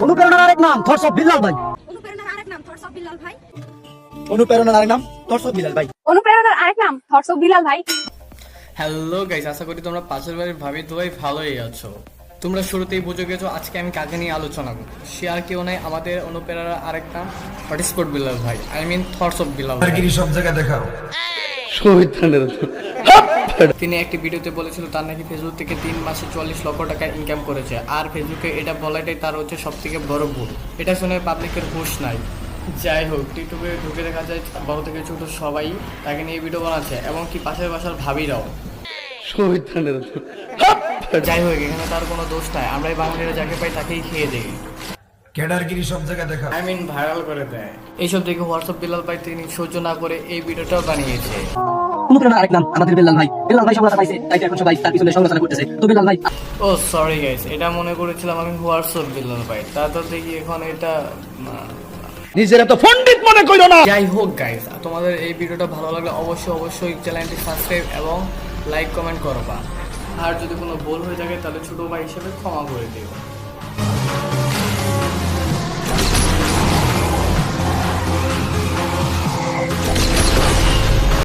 অনুপ্রেরণার আরেক নাম থটস অফ বিল্লাল ভাই। অনুপ্রেরণার আরেক নাম থটস অফ বিল্লাল ভাই। অনুপ্রেরণার আরেক নাম থটস অফ বিল্লাল ভাই। অনুপ্রেরণার আরেক নাম থটস অফ বিল্লাল ভাই। হ্যালো গাইস আশা করি তোমরা পাশের বাড়ির ভাবি দুয়াই ভালোই আছো। তোমরা শুরুতেই বুঝে গেছো আজকে আমি কাকে নিয়ে আলোচনা করব। সে আর কেউ নাই আমাদের অনুপ্রেরণার আরেক নাম হটস্পট বিলাল ভাই। I mean thoughts of Bilal ভাই সব জায়গায় দেখাও। তিনি একটি ভিডিওতে বলেছিল তার নাকি ফেসবুক থেকে তিন মাসে চল্লিশ লক্ষ টাকা ইনকাম করেছে। আর ফেসবুকে এটা বলাটাই তার হচ্ছে সব থেকে বড় ভুল। এটা শুনে পাবলিকের হুশ নাই। যাই হোক টিকটকে ঢুকে দেখা যায় বড় থেকে ছোট সবাই তাকে নিয়ে ভিডিও বানাচ্ছে এবং কি পাশের বাসার ভাবিরাও। যাই হোক এখানে তার কোনো দোষ নাই। আমরাই বাঙালিরা যাকে পাই তাকেই খেয়ে দিই। ক্যাডারগিরি সব জায়গায় দেখাও আই মিন ভাইরাল করে দেয়। এইসব দেখে হোয়াটসঅ্যাপ বিলাল ভাই তিনি সহ্য না করে এই ভিডিওটাও বানিয়েছে। অনুপ্রেরণার আরেক নাম আমাদের বিল্লাল ভাই। বিল্লাল ভাই সফলতা পাইছে তাই এখন সবাই তার পিছনে সমালোচনা করতেছে। তো বিল্লাল ভাই ও সরি গাইস এটা মনে করেছিলাম আমি হোয়াটসঅ্যাপ বিলাল ভাই। তারপর দেখি এখন এটা নিজের এত পণ্ডিত মনে কইরো না। যাই হোক গাইস তোমাদের এই ভিডিওটা ভালো লাগলে অবশ্যই অবশ্যই চ্যানেলটি সাবস্ক্রাইব এবং লাইক কমেন্ট করবা। আর যদি কোনো ভুল হয়ে থাকে তাহলে ছোট ভাই হিসেবে ক্ষমা করে দিও।